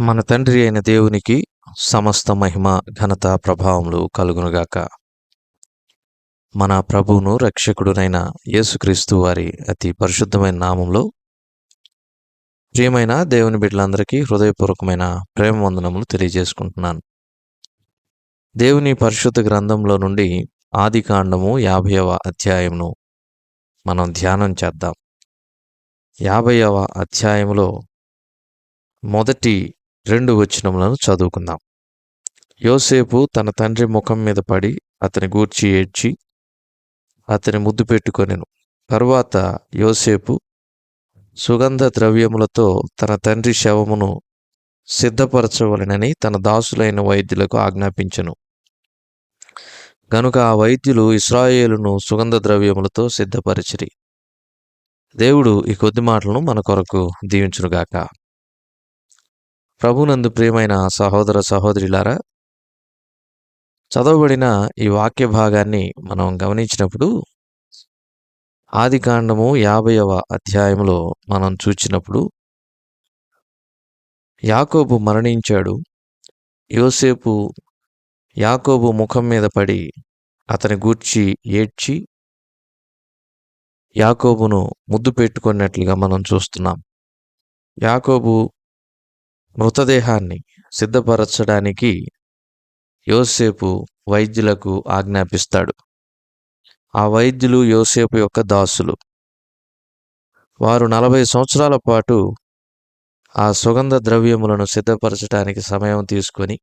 మన తండ్రి అయిన దేవునికి సమస్త మహిమ ఘనత ప్రభావములు కలుగునుగాక. మన ప్రభువును రక్షకుడునైన యేసుక్రీస్తు వారి అతి పరిశుద్ధమైన నామంలో ప్రియమైన దేవుని బిడ్డలందరికీ హృదయపూర్వకమైన ప్రేమ వందనములు తెలియజేసుకుంటున్నాను. దేవుని పరిశుద్ధ గ్రంథంలో నుండి ఆది కాండము యాభైవ అధ్యాయమును మనం ధ్యానం చేద్దాం. యాభైవ అధ్యాయములో మొదటి రెండు వచనములను చదువుకుందాం. యోసేపు తన తండ్రి ముఖం మీద పడి అతని గూర్చి ఏడ్చి అతని ముద్దు పెట్టుకొనెను. తరువాత యోసేపు సుగంధ ద్రవ్యములతో తన తండ్రి శవమును సిద్ధపరచవలెనని తన దాసులైన వైద్యులకు ఆజ్ఞాపించెను. గనుక ఆ వైద్యులు ఇస్రాయేలును సుగంధ ద్రవ్యములతో సిద్ధపరిచిరి. దేవుడు ఈ కొద్ది మాటలను మన కొరకు దీవించునుగాక. ప్రభునందు ప్రియమైన సహోదర సహోదరులారా చదవబడిన ఈ వాక్య భాగాన్ని మనం గమనించినప్పుడు ఆది కాండము యాభైవ అధ్యాయంలో మనం చూచినప్పుడు యాకోబు మరణించాడు. యోసేపు యాకోబు ముఖం మీద పడి అతని గూర్చి ఏడ్చి యాకోబును ముద్దు పెట్టుకున్నట్లుగా మనం చూస్తున్నాం. యాకోబు మృతదేహాన్ని సిద్ధపరచడానికి యోసేపు వైద్యులకు ఆజ్ఞాపిస్తాడు. ఆ వైద్యులు యోసేపు యొక్క దాసులు. వారు నలభై సంవత్సరాల పాటు ఆ సుగంధ ద్రవ్యములను సిద్ధపరచడానికి సమయం తీసుకొని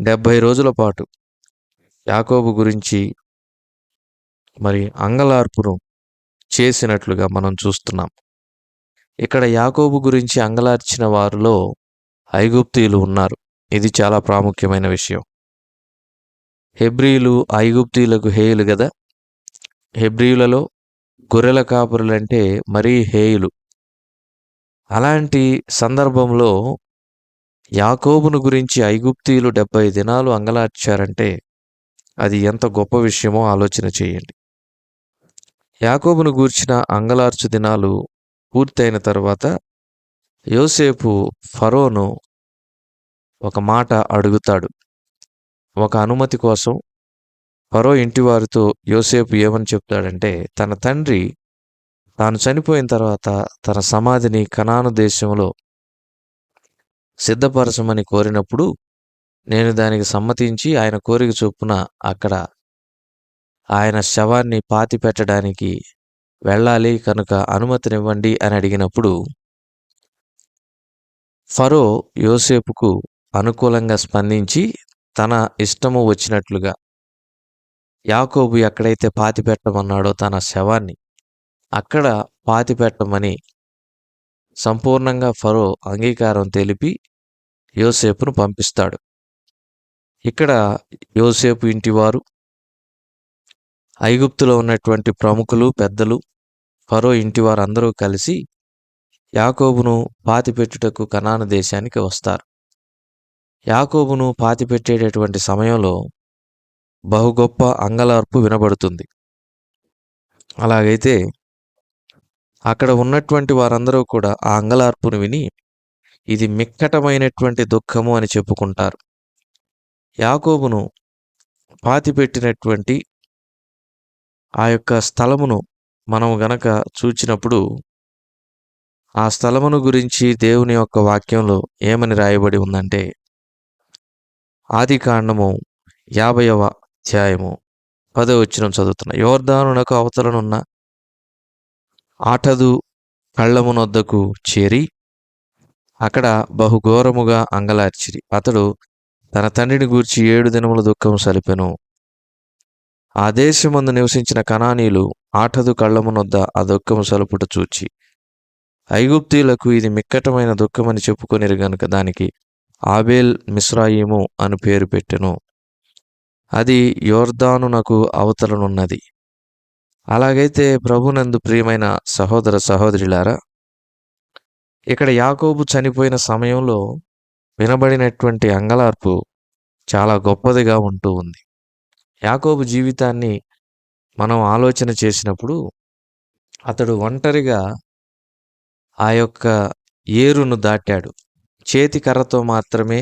డెబ్భై రోజుల పాటు యాకోబు గురించి మరి అంగలార్పును చేసినట్లుగా మనం చూస్తున్నాం. ఇక్కడ యాకోబు గురించి అంగలార్చిన వారిలో ఐగుప్తీయులు ఉన్నారు. ఇది చాలా ప్రాముఖ్యమైన విషయం. హెబ్రియులు ఐగుప్తీయులకు హేయులు కదా హెబ్రియులలో గొర్రెల కాపురులంటే మరీ హేయులు. అలాంటి సందర్భంలో యాకోబును గురించి ఐగుప్తీయులు డెబ్బై దినాలు అంగలార్చారంటే అది ఎంత గొప్ప విషయమో ఆలోచన చేయండి. యాకోబును గూర్చిన అంగలార్చు దినాలు పూర్తయిన తర్వాత యోసేపు ఫరోను ఒక మాట అడుగుతాడు. ఒక అనుమతి కోసం ఫరో ఇంటివారితో యోసేపు ఏమని చెప్తాడంటే తన తండ్రి తాను చనిపోయిన తర్వాత తన సమాధిని కనాను దేశంలో సిద్ధపరచమని కోరినప్పుడు నేను దానికి సమ్మతించి ఆయన కోరిక చొప్పున అక్కడ ఆయన శవాన్ని పాతి పెట్టడానికి వెళ్ళాలి కనుక అనుమతినివ్వండి అని అడిగినప్పుడు ఫరో యోసేపుకు అనుకూలంగా స్పందించి తన ఇష్టము వచ్చినట్లుగా యాకోబు ఎక్కడైతే పాతి పెట్టమన్నాడో తన శవాన్ని అక్కడ పాతి పెట్టమని సంపూర్ణంగా ఫరో అంగీకారం తెలిపి యోసేపును పంపిస్తాడు. ఇక్కడ యోసేపు ఇంటివారు ఐగుప్తులో ఉన్నటువంటి ప్రముఖులు పెద్దలు ఫరో ఇంటి వారందరూ కలిసి యాకోబును పాతిపెట్టుటకు కనాన దేశానికి వస్తారు. యాకోబును పాతిపెట్టేటటువంటి సమయంలో బహు గొప్ప అంగలార్పు వినబడుతుంది. అలాగైతే అక్కడ ఉన్నటువంటి వారందరూ కూడా ఆ అంగలార్పును విని ఇది మిక్కటమైనటువంటి దుఃఖము అని చెప్పుకుంటారు. యాకోబును పాతిపెట్టినటువంటి ఆ యొక్క స్థలమును మనం గనక చూచినప్పుడు ఆ స్థలమును గురించి దేవుని యొక్క వాక్యంలో ఏమని రాయబడి ఉందంటే ఆది కాండము యాభైవ అధ్యాయము పదో వచ్చిన చదువుతున్న. యోర్ధానునకు అవతలనున్న ఆటదు కళ్ళమునొద్దకు చేరి అక్కడ బహుఘోరముగా అంగలార్చిరి. అతడు తన తండ్రిని గూర్చి ఏడు దినముల దుఃఖం సలిపెను. ఆ దేశమందు నివసించిన కణానీలు ఆటదు కళ్ళమునొద్ద ఆ దుఃఖము సలుపుట చూచి. ఐగుప్తీలకు ఇది మిక్కటమైన దుఃఖమని చెప్పుకొనిరు గనుక దానికి ఆబేల్ మిశ్రాయిము అని పేరు పెట్టెను. అది యోర్దానునకు అవతలనున్నది. అలాగైతే ప్రభునందు ప్రియమైన సహోదర సహోదరులారా ఇక్కడ యాకోబు చనిపోయిన సమయంలో వినబడినటువంటి అంగలార్పు చాలా గొప్పదిగా ఉంటూ ఉంది. యాకోబు జీవితాన్ని మనం ఆలోచన చేసినప్పుడు అతడు ఒంటరిగా ఆ యొక్క ఏరును దాటాడు. చేతి కర్రతో మాత్రమే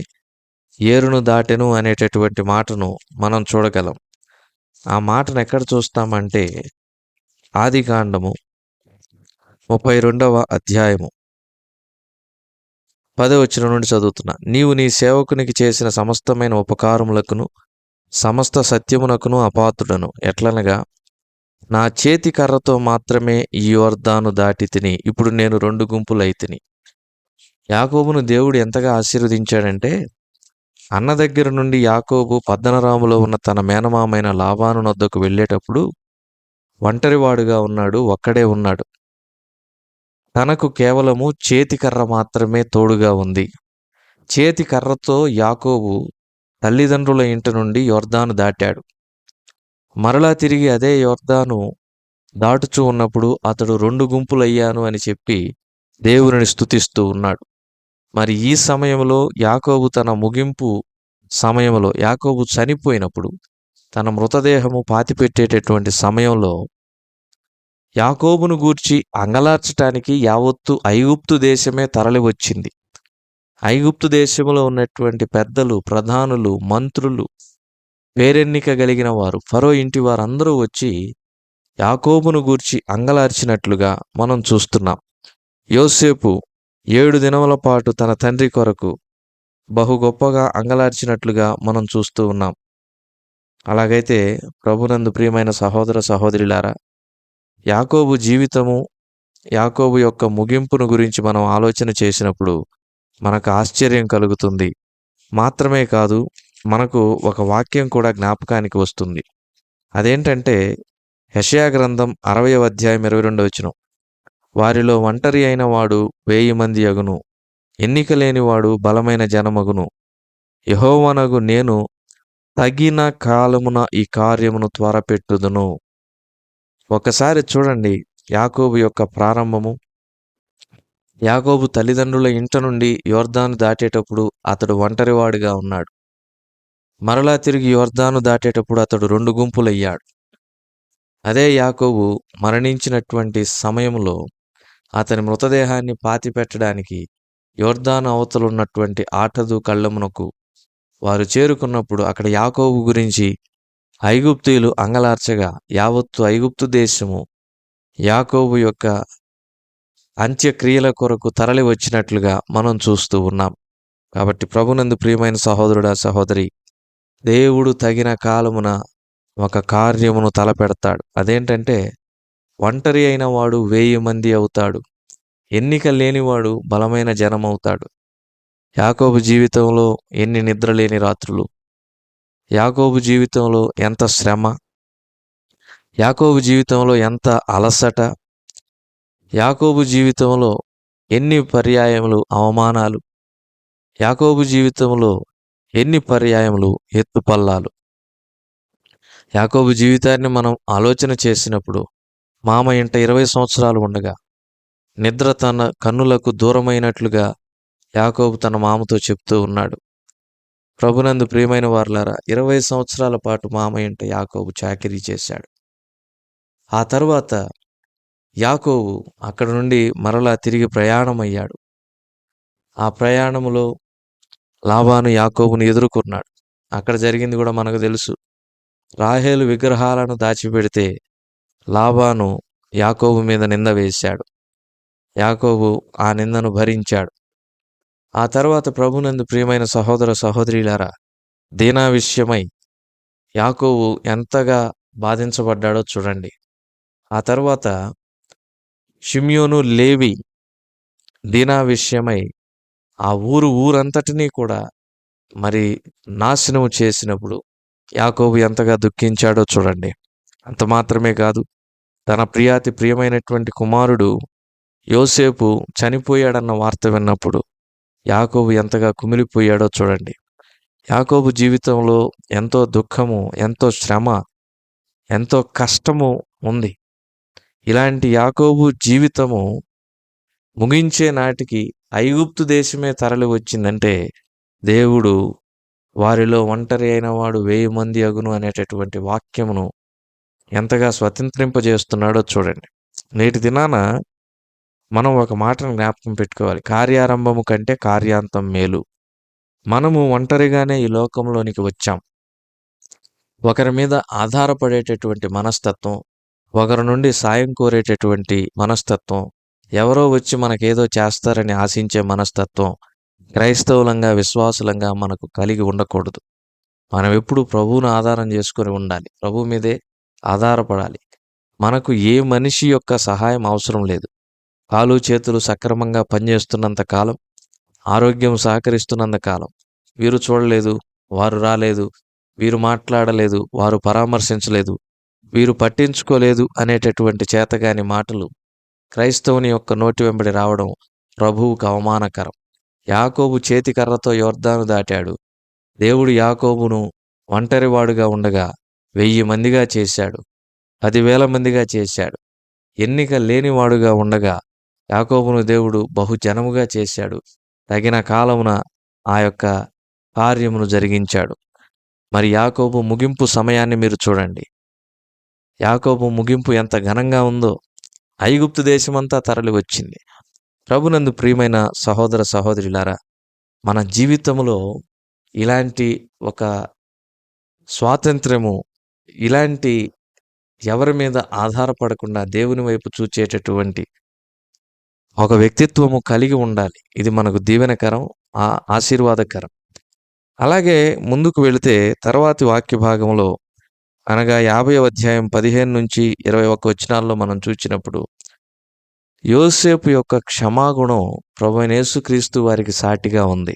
ఏరును దాటెను అనేటటువంటి మాటను మనం చూడగలం. ఆ మాటను ఎక్కడ చూస్తామంటే ఆది కాండము ముప్పై రెండవ అధ్యాయము పదవచ్చిన నుండి చదువుతున్నా. నీవు నీ సేవకునికి చేసిన సమస్తమైన ఉపకారములకును సమస్త సత్యమునకును అపాత్రుడను. ఎట్లనగా నా చేతి కర్రతో మాత్రమే ఈ యోర్దాను దాటి తిని ఇప్పుడు నేను రెండు గుంపులైతిని యాకోబును దేవుడు ఎంతగా ఆశీర్వదించాడంటే అన్న దగ్గర నుండి యాకోబు పద్దనరాములో ఉన్న తన మేనమామైన లాభాను నొద్దకు వెళ్ళేటప్పుడు ఒంటరివాడుగా ఉన్నాడు ఒక్కడే ఉన్నాడు. తనకు కేవలము చేతికర్ర మాత్రమే తోడుగా ఉంది. చేతి కర్రతో యాకోబు తల్లిదండ్రుల ఇంటి నుండి యోర్ధాను దాటాడు. మరలా తిరిగి అదే యోర్దాను దాటుచూ ఉన్నప్పుడు అతడు రెండు గుంపులయ్యాను అని చెప్పి దేవుని స్థుతిస్తూ ఉన్నాడు. మరి ఈ సమయంలో యాకోబు తన ముగింపు సమయంలో యాకోబు చనిపోయినప్పుడు తన మృతదేహము పాతిపెట్టేటటువంటి సమయంలో యాకోబును గూర్చి అంగలార్చటానికి యావత్తు ఐగుప్తు దేశమే తరలి వచ్చింది ఐగుప్తు దేశంలో ఉన్నటువంటి పెద్దలు ప్రధానులు మంత్రులు పేరెన్నిక కలిగిన వారు ఫరో ఇంటి వారందరూ వచ్చి యాకోబును గూర్చి అంగలార్చినట్లుగా మనం చూస్తున్నాం. యోసేపు ఏడు దినముల పాటు తన తండ్రి కొరకు బహు గొప్పగా అంగలార్చినట్లుగా మనం చూస్తూ ఉన్నాం. అలాగైతే ప్రభునందు ప్రియమైన సహోదర సహోదరులారా యాకోబు జీవితము యాకోబు యొక్క ముగింపును గురించి మనం ఆలోచన చేసినప్పుడు మనకు ఆశ్చర్యం కలుగుతుంది. మాత్రమే కాదు మనకు ఒక వాక్యం కూడా జ్ఞాపకానికి వస్తుంది. అదేంటంటే యషయా గ్రంథం అరవై అధ్యాయం ఇరవై రెండు వచ్చిన వారిలో ఒంటరి అయిన వాడు వేయి మంది అగును. ఎన్నిక లేనివాడు బలమైన జనమగును యహోవనగు నేను తగిన కాలమున ఈ కార్యమును త్వరపెట్టుదును. ఒకసారి చూడండి యాకోబు యొక్క ప్రారంభము. యాకోబు తల్లిదండ్రుల ఇంట నుండి యోర్ధాను దాటేటప్పుడు అతడు ఒంటరివాడిగా ఉన్నాడు. మరలా తిరిగి యోర్దాను దాటేటప్పుడు అతడు రెండు గుంపులయ్యాడు. అదే యాకోబు మరణించినటువంటి సమయంలో అతని మృతదేహాన్ని పాతిపెట్టడానికి యోర్దాను అవతలున్నటువంటి ఆటదు కళ్ళమునకు వారు చేరుకున్నప్పుడు అక్కడ యాకోబు గురించి ఐగుప్తీయులు అంగలార్చగా యావత్తు ఐగుప్తు దేశము యాకోబు యొక్క అంత్యక్రియల కొరకు తరలి వచ్చినట్లుగా మనం చూస్తూ ఉన్నాం. కాబట్టి ప్రభునందు ప్రియమైన సహోదరుడా సహోదరి దేవుడు తగిన కాలమున ఒక కార్యమును తలపెడతాడు. అదేంటంటే ఒంటరి అయిన వాడు వెయ్యి మంది అవుతాడు. ఎన్నిక లేనివాడు బలమైన జనం అవుతాడు. యాకోబు జీవితంలో ఎన్ని నిద్రలేని రాత్రులు. యాకోబు జీవితంలో ఎంత శ్రమ. యాకోబు జీవితంలో ఎంత అలసట. యాకోబు జీవితంలో ఎన్ని పర్యాయములు అవమానాలు. యాకోబు జీవితంలో ఎన్ని పర్యాయములు ఎత్తుపల్లాలు యాకోబు జీవితాన్ని మనం ఆలోచన చేసినప్పుడు మామ ఇంట ఇరవై సంవత్సరాలు ఉండగా నిద్ర తన కన్నులకు దూరమైనట్లుగా యాకోబు తన మామతో చెప్తూ ఉన్నాడు. ప్రభునందు ప్రియమైన వార్లారా ఇరవై సంవత్సరాల పాటు మామ ఇంట యాకోబు చాకిరీ చేశాడు. ఆ తర్వాత యాకోబు అక్కడ నుండి మరలా తిరిగి ప్రయాణమయ్యాడు. ఆ ప్రయాణంలో లాభాను యాకోబును ఎదుర్కొన్నాడు. అక్కడ జరిగింది కూడా మనకు తెలుసు. రాహేలు విగ్రహాలను దాచిపెడితే లాభాను యాకోబు మీద నింద వేశాడు. యాకోబు ఆ నిందను భరించాడు. ఆ తర్వాత ప్రభునందు ప్రియమైన సహోదర సహోదరులారా దీనా విషయమై యాకోబు ఎంతగా బాధించబడ్డాడో చూడండి. ఆ తర్వాత షిమ్యోను లేవి దీనా విషయమై ఆ ఊరు ఊరంతటినీ కూడా మరి నాశనం చేసినప్పుడు యాకోబు ఎంతగా దుఃఖించాడో చూడండి. అంత మాత్రమే కాదు తన ప్రియాతి ప్రియమైనటువంటి కుమారుడు యోసేపు చనిపోయాడన్న వార్త విన్నప్పుడు యాకోబు ఎంతగా కుమిలిపోయాడో చూడండి. యాకోబు జీవితంలో ఎంతో దుఃఖము ఎంతో శ్రమ ఎంతో కష్టము ఉంది. ఇలాంటి యాకోబు జీవితము ముగించే నాటికి ఐగుప్తు దేశమే తరలి వచ్చిందంటే దేవుడు వారిలో ఒంటరి అయిన వాడు వెయ్యి మంది అగును అనేటటువంటి వాక్యమును ఎంతగా స్వతంత్రింపజేస్తున్నాడో చూడండి. నేటి దినాన మనం ఒక మాటను జ్ఞాపకం పెట్టుకోవాలి. కార్యారంభము కంటే కార్యాంతం మేలు. మనము ఒంటరిగానే ఈ లోకంలోనికి వచ్చాం. ఒకరి మీద ఆధారపడేటటువంటి మనస్తత్వం ఒకరి నుండి సాయం కోరేటటువంటి మనస్తత్వం ఎవరో వచ్చి మనకేదో చేస్తారని ఆశించే మనస్తత్వం క్రైస్తవులంగా విశ్వాసులంగా మనకు కలిగి ఉండకూడదు. మనం ఎప్పుడు ప్రభువును ఆధారం చేసుకొని ఉండాలి. ప్రభు మీదే ఆధారపడాలి. మనకు ఏ మనిషి యొక్క సహాయం అవసరం లేదు. కాలు చేతులు సక్రమంగా పనిచేస్తున్నంత కాలం ఆరోగ్యం సహకరిస్తున్నంత కాలం. వీరు చూడలేదు వారు రాలేదు వీరు మాట్లాడలేదు వారు పరామర్శించలేదు వీరు పట్టించుకోలేదు అనేటటువంటి చేతగాని మాటలు క్రైస్తవుని యొక్క నోటి వెంబడి రావడం ప్రభువుకు అవమానకరం. యాకోబు చేతికర్రతో యోర్ధాను దాటాడు. దేవుడు యాకోబును ఒంటరివాడుగా ఉండగా వెయ్యి మందిగా చేశాడు. పదివేల మందిగా చేశాడు. ఎన్నిక లేనివాడుగా ఉండగా యాకోబును దేవుడు బహుజనముగా చేశాడు. తగిన కాలమున ఆ యొక్క కార్యమును జరిగించాడు. మరి యాకోబు ముగింపు సమయాన్ని మీరు చూడండి. యాకోబు ముగింపు ఎంత ఘనంగా ఉందో. ఐగుప్తు దేశమంతా తరలి వచ్చింది ప్రభునందు ప్రియమైన సహోదర సహోదరులారా మన జీవితంలో ఇలాంటి ఒక స్వాతంత్ర్యము ఇలాంటి ఎవరి మీద ఆధారపడకుండా దేవుని వైపు చూచేటటువంటి ఒక వ్యక్తిత్వము కలిగి ఉండాలి. ఇది మనకు దీవెనకరం ఆ ఆశీర్వాదకరం. అలాగే ముందుకు వెళితే తర్వాతి వాక్య భాగంలో అనగా యాభై అధ్యాయం పదిహేను నుంచి ఇరవై ఒక్క వచనాల్లో మనం చూచినప్పుడు యోసేపు యొక్క క్షమాగుణం ప్రభు యేసుక్రీస్తు వారికి సాటిగా ఉంది.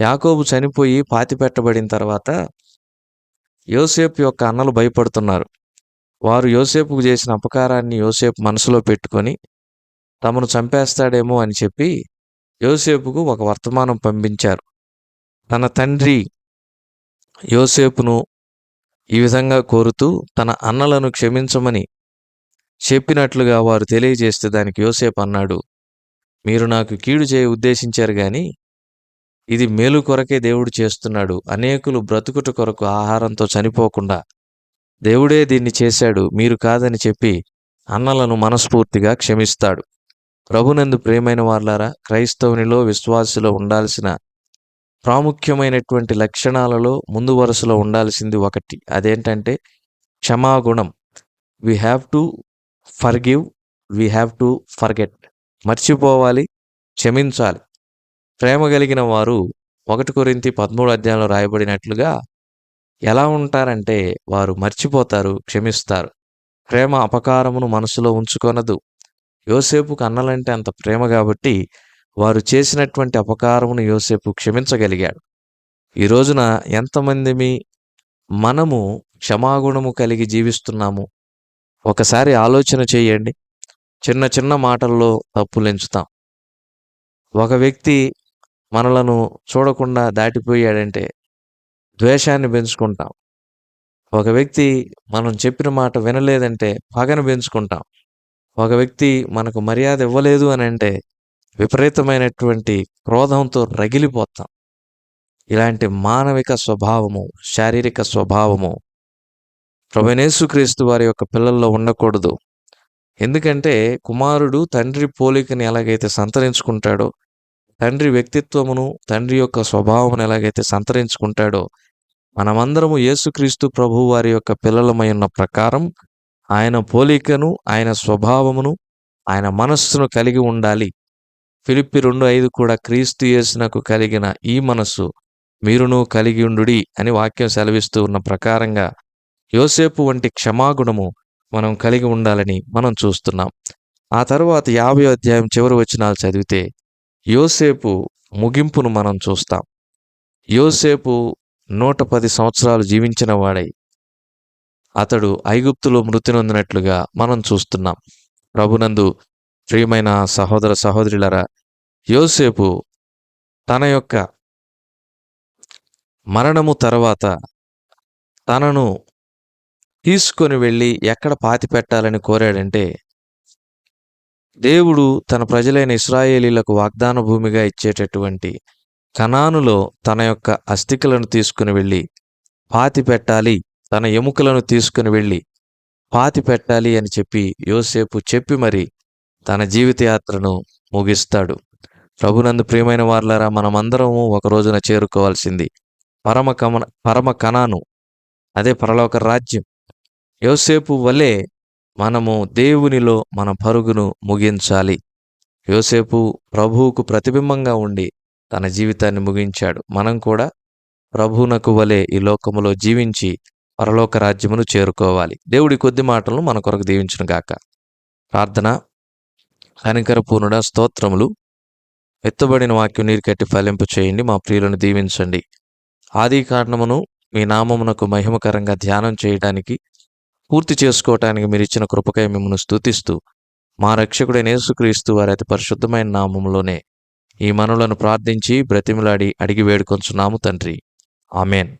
యాకోబు చనిపోయి పాతిపెట్టబడిన తర్వాత యోసేపు యొక్క అన్నలు భయపడుతున్నారు. వారు యోసేపుకు చేసిన అపకారాన్ని యోసేపు మనసులో పెట్టుకొని తమను చంపేస్తాడేమో అని చెప్పి యోసేపుకు ఒక వర్తమానం పంపించారు. తన తండ్రి యోసేపును ఈ విధంగా కోరుతూ తన అన్నలను క్షమించమని చెప్పినట్లుగా వారు తెలియజేస్తే దానికి యోసేపు అన్నాడు మీరు నాకు కీడు చేయ ఉద్దేశించారు కానీ ఇది మేలు కొరకే దేవుడు చేస్తున్నాడు. అనేకులు బ్రతుకుట కొరకు ఆహారంతో చనిపోకుండా దేవుడే దీన్ని చేశాడు. మీరు కాదని చెప్పి అన్నలను మనస్ఫూర్తిగా క్షమిస్తాడు. ప్రభునందు ప్రేమైన వాళ్ళారా క్రైస్తవునిలో విశ్వాసులో ఉండాల్సిన ప్రాముఖ్యమైనటువంటి లక్షణాలలో ముందు వరుసలో ఉండాల్సింది ఒకటి. అదేంటంటే క్షమాగుణం. We have to forgive we have to forget మర్చిపోవాలి క్షమించాలి. ప్రేమ కలిగిన వారు ఒకటి కొరింతి పదమూడు అధ్యాయంలో రాయబడినట్లుగా ఎలా ఉంటారంటే వారు మర్చిపోతారు క్షమిస్తారు. ప్రేమ అపకారమును మనసులో ఉంచుకొనదు. యోసేపుకు అన్నలంటే అంత ప్రేమ కాబట్టి వారు చేసినటువంటి అపకారమును యోసేపు క్షమించగలిగాడు. ఈ రోజున ఎంతమంది మనము క్షమాగుణము కలిగి జీవిస్తున్నాము? ఒకసారి ఆలోచన చేయండి. చిన్న చిన్న మాటల్లో తప్పులెంచుతాం ఒక వ్యక్తి మనలను చూడకుండా దాటిపోయాడంటే ద్వేషాన్ని పెంచుకుంటాం. ఒక వ్యక్తి మనం చెప్పిన మాట వినలేదంటే పగను పెంచుకుంటాం. ఒక వ్యక్తి మనకు మర్యాద ఇవ్వలేదు అని అంటే విపరీతమైనటువంటి క్రోధంతో రగిలిపోతాం. ఇలాంటి మానవిక స్వభావము శారీరక స్వభావము ప్రభనేసుక్రీస్తు వారి యొక్క పిల్లల్లో ఉండకూడదు. ఎందుకంటే కుమారుడు తండ్రి పోలికని ఎలాగైతే సంతరించుకుంటాడో తండ్రి వ్యక్తిత్వమును తండ్రి యొక్క స్వభావమును ఎలాగైతే సంతరించుకుంటాడో మనమందరము యేసుక్రీస్తు ప్రభు వారి యొక్క పిల్లలమై ఉన్న ప్రకారం ఆయన పోలికను ఆయన స్వభావమును ఆయన మనస్సును కలిగి ఉండాలి. ఫిలిప్పి రెండు ఐదు కూడా క్రీస్తు యేసునకు కలిగిన ఈ మనస్సు మీరును కలిగి ఉండుడి అని వాక్యం సెలవిస్తూ ఉన్న ప్రకారంగా యోసేపు వంటి క్షమాగుణము మనం కలిగి ఉండాలని మనం చూస్తున్నాం. ఆ తర్వాత యాభై అధ్యాయం చివరి వచనాలు చదివితే యోసేపు ముగింపును మనం చూస్తాం. యోసేపు నూట పది సంవత్సరాలు జీవించిన వాడై అతడు ఐగుప్తులో మృతి నొందినట్లుగా మనం చూస్తున్నాం. ప్రభునందు ప్రియమైన సహోదర సహోదరులరా యోసేపు తన యొక్క మరణము తర్వాత తనను తీసుకొని వెళ్ళి ఎక్కడ పాతి పెట్టాలని కోరాడంటే దేవుడు తన ప్రజలైన ఇస్రాయేలీలకు వాగ్దాన భూమిగా ఇచ్చేటటువంటి కణానులో తన యొక్క అస్థికలను తీసుకుని వెళ్ళి పాతి పెట్టాలి తన ఎముకలను తీసుకుని వెళ్ళి పాతి పెట్టాలి అని చెప్పి యోసేపు చెప్పి మరి తన జీవితయాత్రను ముగిస్తాడు. ప్రభునందు ప్రియమైన వార్లారా మనమందరము ఒక రోజున చేరుకోవాల్సింది పరమ కమన పరమ కణాను అదే పరలోక రాజ్యం. యోసేపు వలె మనము దేవునిలో మన పరుగును ముగించాలి. యోసేపు ప్రభువుకు ప్రతిబింబంగా ఉండి తన జీవితాన్ని ముగించాడు. మనం కూడా ప్రభువునకు వలె ఈ లోకములో జీవించి పరలోక రాజ్యమును చేరుకోవాలి. దేవుడి కొద్ది మాటలను మన కొరకు దీవించును గాక ప్రార్థన కనికరపూర్ణుడ స్తోత్రములు. ఎత్తబడిన వాక్యం నీరు కట్టి ఫలింపు చేయండి మా ప్రియులను దీవించండి. ఆది కారణమును మీ నామమునకు మహిమకరంగా ధ్యానం చేయడానికి పూర్తి చేసుకోవటానికి మీరు ఇచ్చిన కృపకై మిమ్మల్ని స్తుతిస్తూ మా రక్షకుడైన యేసుక్రీస్తు వారి అతి పరిశుద్ధమైన నామంలోనే ఈ మనులను ప్రార్థించి బ్రతిమిలాడి అడిగి వేడుకొంచున్నాము తండ్రి. ఆమెన్.